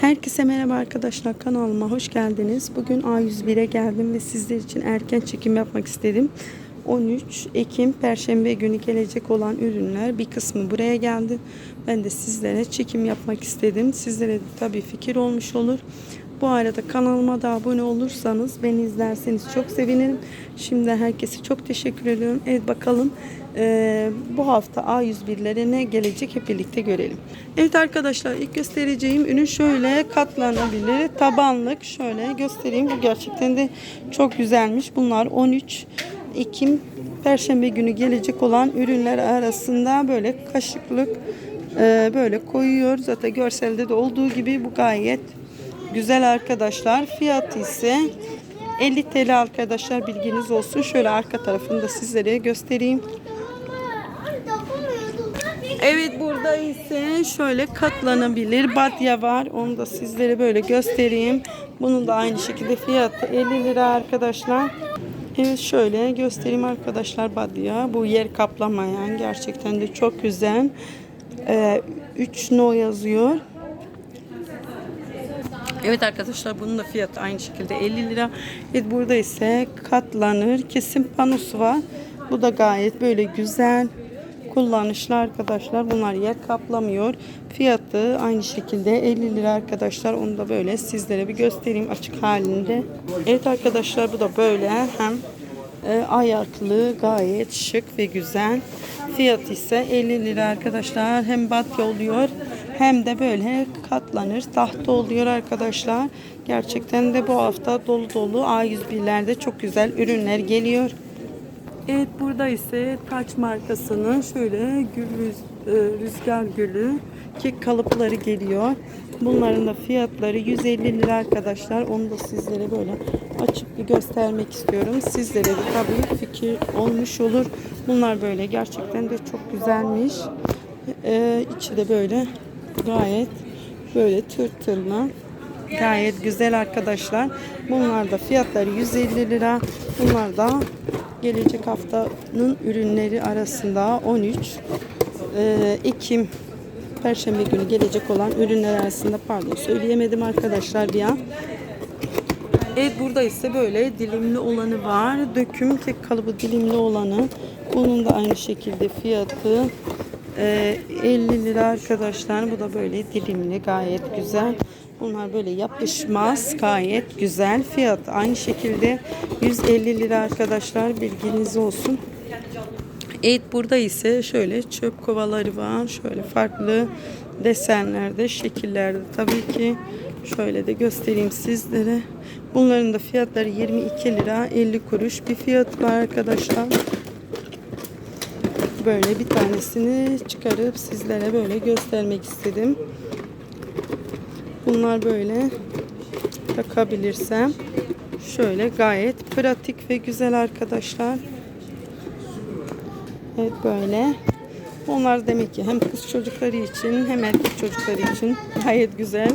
Herkese merhaba arkadaşlar kanalıma hoş geldiniz. Bugün A101'e geldim ve sizler için erken çekim yapmak istedim. 13 Ekim Perşembe günü gelecek olan ürünler bir kısmı buraya geldi. Ben de sizlere çekim yapmak istedim. Sizlere de tabii fikir olmuş olur. Bu arada kanalıma da abone olursanız beni izlerseniz çok sevinirim. Şimdi herkese çok teşekkür ediyorum. Evet bakalım eee, bu hafta A101'lere ne gelecek hep birlikte görelim. Evet arkadaşlar ilk göstereceğim ürün şöyle katlanabilir tabanlık şöyle göstereyim. Bu gerçekten de çok güzelmiş. Bunlar 13 Ekim Perşembe günü gelecek olan ürünler arasında böyle kaşıklık eee, böyle koyuyor. Zaten görselde de olduğu gibi bu gayet Güzel arkadaşlar. Fiyatı ise 50 TL arkadaşlar bilginiz olsun. Şöyle arka tarafını da sizlere göstereyim. Evet burada ise şöyle katlanabilir badya var. Onu da sizlere böyle göstereyim. Bunun da aynı şekilde fiyatı 50 lira arkadaşlar. Evet şöyle göstereyim arkadaşlar badya. Bu yer kaplamayan gerçekten de çok güzel. Ee, 3 no yazıyor. Evet arkadaşlar bunun da fiyatı aynı şekilde 50 lira. Evet burada ise katlanır kesim panosu var. Bu da gayet böyle güzel kullanışlı arkadaşlar. Bunlar yer kaplamıyor. Fiyatı aynı şekilde 50 lira arkadaşlar. Onu da böyle sizlere bir göstereyim açık halinde. Evet arkadaşlar bu da böyle hem e, ayaklı gayet şık ve güzel. Fiyat ise 50 lira arkadaşlar. Hem batya oluyor hem de böyle katlanır tahta oluyor arkadaşlar. Gerçekten de bu hafta dolu dolu A101'lerde çok güzel ürünler geliyor. Evet burada ise Taç markasının şöyle gül rüz- e, rüzgar gülü kek kalıpları geliyor. Bunların da fiyatları 150 lira arkadaşlar. Onu da sizlere böyle açıp bir göstermek istiyorum. Sizlere de tabii fikir olmuş olur. Bunlar böyle gerçekten de çok güzelmiş. Ee, içi de böyle gayet böyle tırtırlı. Gayet güzel arkadaşlar. Bunlar da fiyatları 150 lira. Bunlar da gelecek haftanın ürünleri arasında 13 e, Ekim Perşembe günü gelecek olan ürünler arasında pardon söyleyemedim arkadaşlar bir an. Evet burada ise böyle dilimli olanı var. Döküm kek kalıbı dilimli olanı. Bunun da aynı şekilde fiyatı e, 50 lira arkadaşlar. Bu da böyle dilimli gayet güzel. Bunlar böyle yapışmaz gayet güzel. Fiyat aynı şekilde 150 lira arkadaşlar bilginiz olsun. Evet burada ise şöyle çöp kovaları var. Şöyle farklı desenlerde, şekillerde tabii ki. Şöyle de göstereyim sizlere. Bunların da fiyatları 22 lira 50 kuruş bir fiyat var arkadaşlar. Böyle bir tanesini çıkarıp sizlere böyle göstermek istedim. Bunlar böyle takabilirsem şöyle gayet pratik ve güzel arkadaşlar. Evet böyle. Bunlar demek ki hem kız çocukları için hem erkek çocukları için gayet güzel.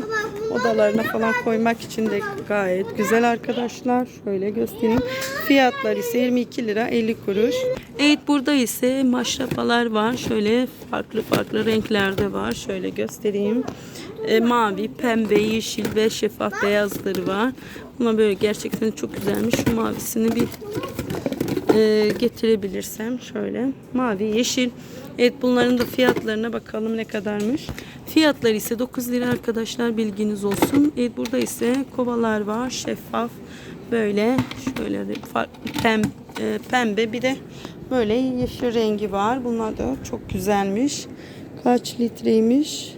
Odalarına falan koymak için de gayet güzel arkadaşlar. Şöyle göstereyim. Fiyatlar ise 22 lira 50 kuruş. Evet burada ise maşrapalar var. Şöyle farklı farklı renklerde var. Şöyle göstereyim. E, mavi, pembe, yeşil ve şeffaf beyazları var. Buna böyle gerçekten çok güzelmiş. Şu mavisini bir e, getirebilirsem şöyle. Mavi yeşil. Evet bunların da fiyatlarına bakalım ne kadarmış. Fiyatları ise 9 lira arkadaşlar bilginiz olsun. Evet burada ise kovalar var şeffaf. Böyle şöyle de pem, e, pembe bir de böyle yeşil rengi var. Bunlar da çok güzelmiş. Kaç litreymiş?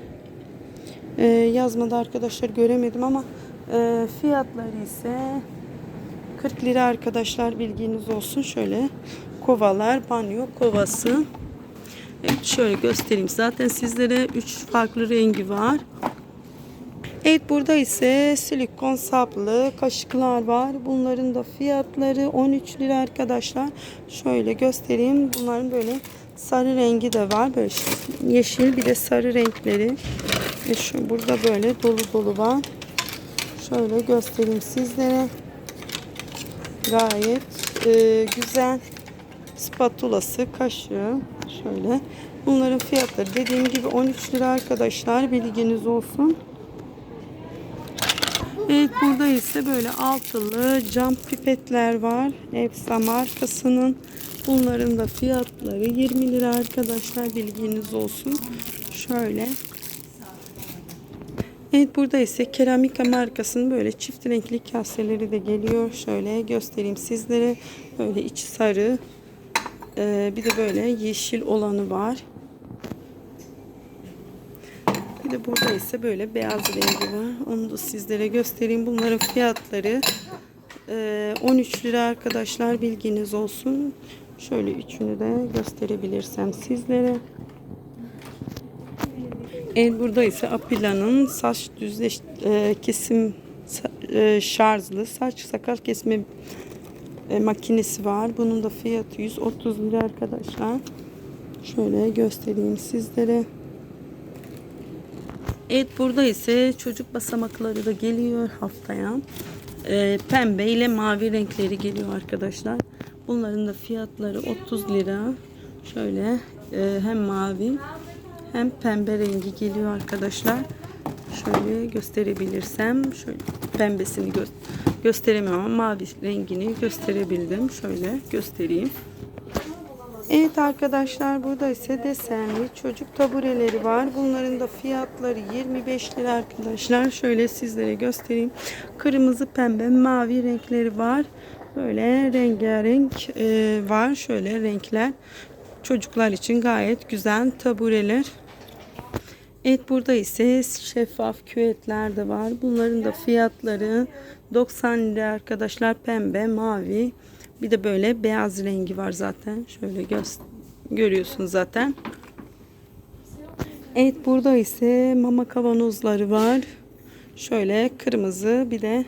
E, yazmadı arkadaşlar göremedim ama e, fiyatları ise 40 lira arkadaşlar bilginiz olsun. Şöyle kovalar, banyo kovası. Evet şöyle göstereyim. Zaten sizlere 3 farklı rengi var. Evet burada ise silikon saplı kaşıklar var. Bunların da fiyatları 13 lira arkadaşlar. Şöyle göstereyim. Bunların böyle sarı rengi de var. Böyle yeşil bir de sarı renkleri. Ve şu burada böyle dolu dolu var. Şöyle göstereyim sizlere. Gayet e, güzel spatulası, kaşığı şöyle. Bunların fiyatları dediğim gibi 13 lira arkadaşlar bilginiz olsun. Evet burada ise böyle altılı cam pipetler var. Efsa markasının. Bunların da fiyatları 20 lira arkadaşlar bilginiz olsun. Şöyle. Evet burada ise keramika markasının böyle çift renkli kaseleri de geliyor. Şöyle göstereyim sizlere. Böyle içi sarı. Ee, bir de böyle yeşil olanı var. Bir de burada ise böyle beyaz rengi var. Onu da sizlere göstereyim. Bunların fiyatları e, 13 lira arkadaşlar bilginiz olsun. Şöyle üçünü de gösterebilirsem sizlere. Evet burada ise Apila'nın saç düzleş e, kesim e, şarjlı saç sakal kesme e, makinesi var. Bunun da fiyatı 130 lira arkadaşlar. Şöyle göstereyim sizlere. Evet burada ise çocuk basamakları da geliyor haftaya. Ee, pembe ile mavi renkleri geliyor arkadaşlar. Bunların da fiyatları 30 lira. Şöyle e, hem mavi hem pembe rengi geliyor arkadaşlar. Şöyle gösterebilirsem şöyle pembesini gö gösteremem ama mavi rengini gösterebildim. Şöyle göstereyim. Evet arkadaşlar burada ise desenli çocuk tabureleri var. Bunların da fiyatları 25 lira arkadaşlar. Şöyle sizlere göstereyim. Kırmızı, pembe, mavi renkleri var. Böyle rengarenk e, var. Şöyle renkler. Çocuklar için gayet güzel tabureler. Evet burada ise şeffaf küvetler de var. Bunların da fiyatları 90 lira arkadaşlar. Pembe, mavi. Bir de böyle beyaz rengi var zaten. Şöyle görüyorsunuz zaten. Evet burada ise mama kavanozları var. Şöyle kırmızı bir de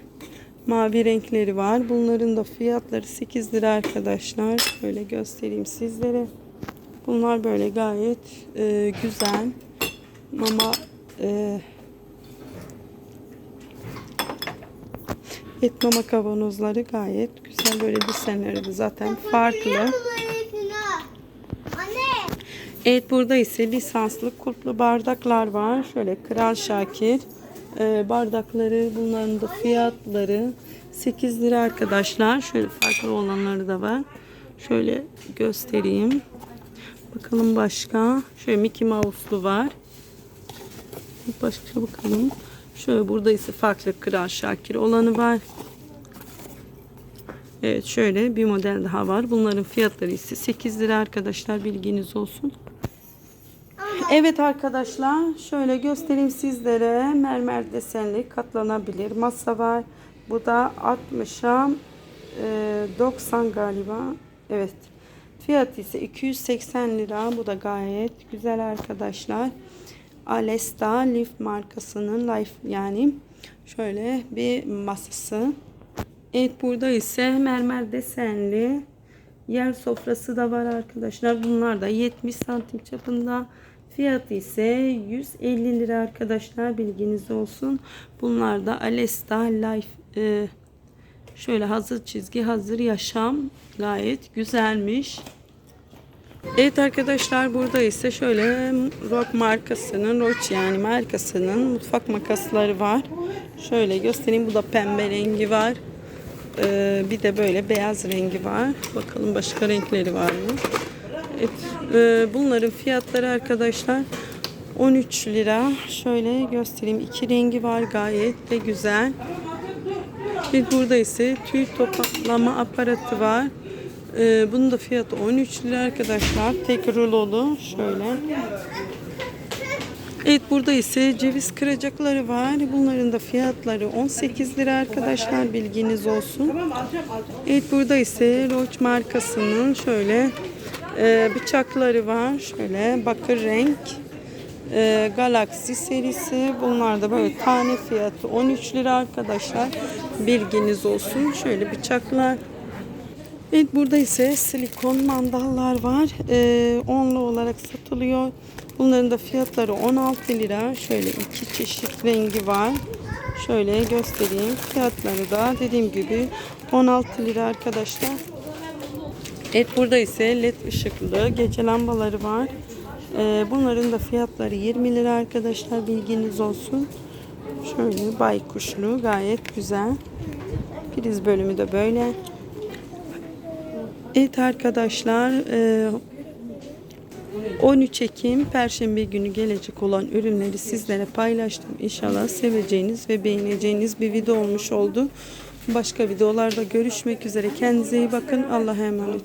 mavi renkleri var. Bunların da fiyatları 8 lira arkadaşlar. Şöyle göstereyim sizlere. Bunlar böyle gayet e, güzel. Mama e, et mama kavanozları gayet güzel. Böyle desenleri de zaten farklı. Evet burada ise lisanslı kulplu bardaklar var. Şöyle Kral Şakir bardakları bunların da fiyatları 8 lira arkadaşlar. Şöyle farklı olanları da var. Şöyle göstereyim. Bakalım başka. Şöyle Mickey Mouse'lu var. Başka bakalım. Şöyle burada ise farklı Kral Şakir olanı var. Evet şöyle bir model daha var. Bunların fiyatları ise 8 lira arkadaşlar bilginiz olsun. Evet arkadaşlar şöyle göstereyim sizlere mermer desenli katlanabilir masa var. Bu da 60'a e, 90 galiba. Evet. Fiyatı ise 280 lira. Bu da gayet güzel arkadaşlar. Alesta Life markasının Life yani şöyle bir masası. Evet burada ise mermer desenli yer sofrası da var arkadaşlar. Bunlar da 70 santim çapında. Fiyatı ise 150 lira arkadaşlar bilginiz olsun. Bunlar da Alesta Life e, şöyle hazır çizgi hazır yaşam gayet güzelmiş. Evet arkadaşlar burada ise şöyle Rock markasının Roach yani markasının mutfak makasları var. Şöyle göstereyim bu da pembe rengi var. Ee, bir de böyle beyaz rengi var. Bakalım başka renkleri var mı? Evet, e, bunların fiyatları arkadaşlar 13 lira. Şöyle göstereyim. iki rengi var gayet de güzel. Bir burada ise tüy toplama aparatı var. Ee, bunun da fiyatı 13 lira arkadaşlar. Tek rulolu. Şöyle. Evet burada ise ceviz kıracakları var. Bunların da fiyatları 18 lira arkadaşlar bilginiz olsun. Evet burada ise Roach markasının şöyle e, bıçakları var. Şöyle bakır renk. E, Galaxy serisi. Bunlar da böyle tane fiyatı 13 lira arkadaşlar. Bilginiz olsun. Şöyle bıçaklar. Evet burada ise silikon mandallar var. Ee, onlu olarak satılıyor. Bunların da fiyatları 16 lira. Şöyle iki çeşit rengi var. Şöyle göstereyim. Fiyatları da dediğim gibi 16 lira arkadaşlar. Evet burada ise led ışıklı gece lambaları var. Ee, bunların da fiyatları 20 lira arkadaşlar bilginiz olsun. Şöyle baykuşlu gayet güzel. Priz bölümü de böyle. Evet arkadaşlar e, 13 Ekim Perşembe günü gelecek olan ürünleri sizlere paylaştım. İnşallah seveceğiniz ve beğeneceğiniz bir video olmuş oldu. Başka videolarda görüşmek üzere. Kendinize iyi bakın. Allah'a emanet.